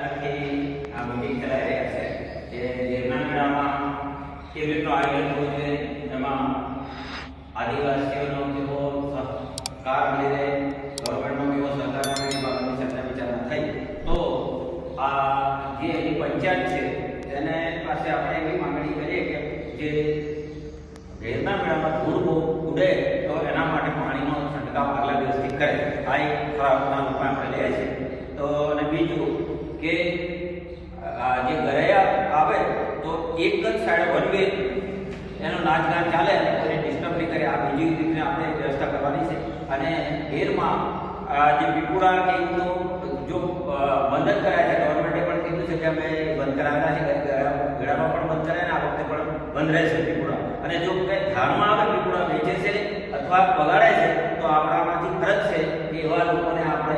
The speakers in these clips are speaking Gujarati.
આખી આ મીટિંગ કરાઈ રહ્યા છે કે ગિરનાર મેળામાં કેવી રીતનું આયોજન થવું છે એમાં આદિવાસીઓનો કેવો સહકાર મળી ગવર્મેન્ટનો કેવો સહકાર મળે એ બાબતની ચર્ચા વિચારણા થઈ તો આ જે એની પંચાયત છે તેને પાસે આપણે એવી માંગણી કરીએ કે જે ગિરનાર મેળામાં ધૂળ બહુ ઉડે તો એના માટે પાણીનો છંટકાવ આગલા દિવસથી કરે આ એક ખરાબના રૂપમાં આપણે લઈએ છીએ તો અને બીજું કે, આ, જે ઘરે આવે, તો એક જ સાઈડ વન વે એનો નાચ ગાન ચાલે અને ડિસ્ટર્બ નહીં કરે. આ બીજી રીતે આપણે વ્યવસ્થા કરવાની છે. અને ગેરમાં આ, જે પીપુડા કે તો જો બંધ જ કરાય છે, ગવર્મેન્ટે પણ કીધું છે કે અમે બંધ કરાવતા છે ગળા- ગળામાં પણ બંધ કરાય ને, આ વખતે પણ બંધ રહેશે પીપુડા. અને જો કંઈ ધારમાં આવે, પીપુડા વેચે છે અથવા બગાડે છે, તો આપણામાંથી ફરજ છે કે એવા લોકોને આપણે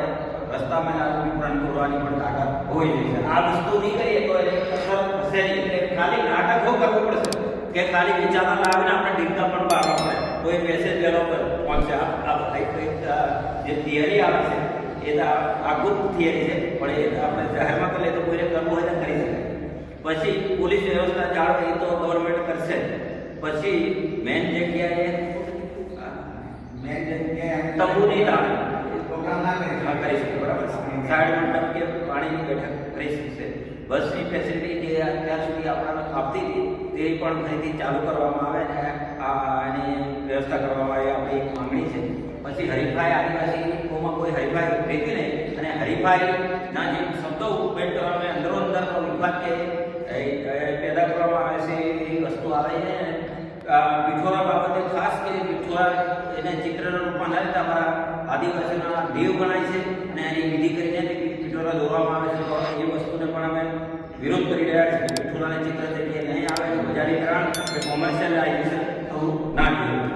રસ્તામાં આ પીપળાને તોડવાની પણ તાકાત હોવી જોઈએ આ વસ્તુ નહીં કરીએ તો એને અસર થશે એટલે ખાલી નાટકો કરવું પડશે. કે ખાલી વિચારણા લાવીને આપણે ડીકતા પણ પાડવા પડે. તો એ મેસેજ વેલો પર પહોંચશે આ ભાઈ જે થિયરી આવે છે, એ તો આ- આ થિયરી છે. પણ એ આપણે જાહેરમાં કરીએ તો કોઈને કરવું હોય તો કરી શકે પછી પોલીસ વ્યવસ્થા જાળવે એ તો ગવર્મેન્ટ કરશે. પછી મેન જગ્યાએ મેન જગ્યાએ તંબુની નહીં પ્રોગ્રામ ના કરી હા, કરી શકે બરાબર મંડપ કે પાણીની બેઠક કરી શકશે. બસની ફેસિલિટી જે અત્યાર સુધી આપણને આપતી હતી તે પણ ફરીથી ચાલુ કરવામાં આવે અને આ એની વ્યવસ્થા કરવામાં આવે આપણી એક માંગણી છે. પછી હરીફાઈ આદિવાસીઓમાં કોઈ હરીફાઈ રહેતી નહીં અને હરીફાઈના જે શબ્દો ઉપેટ કરવામાં અંદરો અંદરનો વિભાગ કે પેદા કરવામાં આવે છે એ વસ્તુ આવે છે. આ પીઠોરા બાબતે ખાસ કરી પીઠોરા એને ચિત્રના તમારા અમારા આદિવાસીઓના દેવ ગણાય છે અને એની વિધિ કરીને પિટોરા દોરવામાં આવે છે. તો એ વસ્તુને પણ અમે વિરોધ કરી રહ્યા છીએ. પીઠોરાને ચિત્ર તરીકે નહીં આવે, બજારીકરણ કે કોમર્શિયલાઇઝેશન થવું ના જોઈએ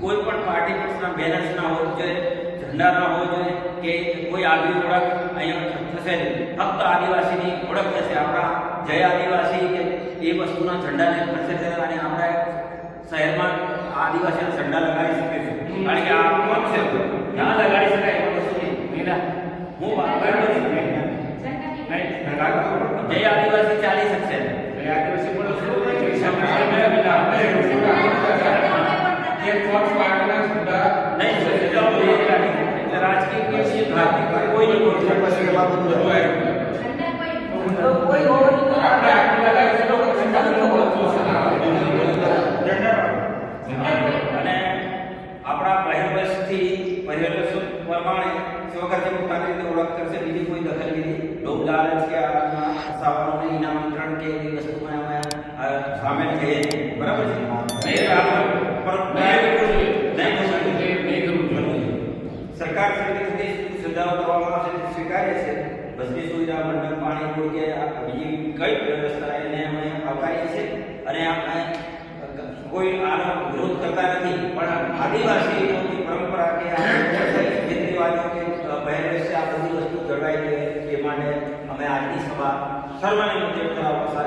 કોઈ પણ પાર્ટી પક્ષના બેનર્સ ના હોવું જોઈએ ઝંડા ના હોવો જોઈએ, કે કોઈ આગવી ઓળખ અહીંયા થશે નહીં. ફક્ત આદિવાસીની ઓળખ થશે. આપણા જય આદિવાસી કે એ વસ્તુના ઝંડાને થશે અને આપણે શહેરમાં આદિવાસીના ઝંડા લગાડી શકીશું કારણ કે આ છે. ના લગાડી શકાય એવું કશું નહીં હું વાત નહીં. જય આદિવાસી ચાલી શકશે નહીં એટલે રાજકીય કે છે? ધાર્મિક કોઈ નહીં કોઈ કોઈ પછી સ્વકર્તે પોતાની રીતે ઓળખ કરશે બીજી કોઈ દખલગીરી લોભ લાલચ કે આ સવારોને ઇનામ વિતરણ કે એવી વસ્તુમાં અમે અ, સામેલ થઈએ નહીં. બરાબર છે નહીં આપણે પર- નહીં થવું જોઈએ. સરકાર તરફથી સુવિધાઓ કરવામાં આવશે તે સ્વીકારીએ છે બસની સુવિધા મંડપ પાણી કોઈ કે આ બીજી કઈ વ્યવસ્થા એને અમે આવકારીએ છીએ અને આપણે કોઈ આનો વિરોધ કરતા નથી પણ આદિવાસીઓ જે પરંપરા કે આ રીત રિવાજો કે પહેરવેશ છે આ બધી વસ્તુ જળવાઈ રહે એ માટે અમે આજની સભા સર્વને મુદ્દે પસાર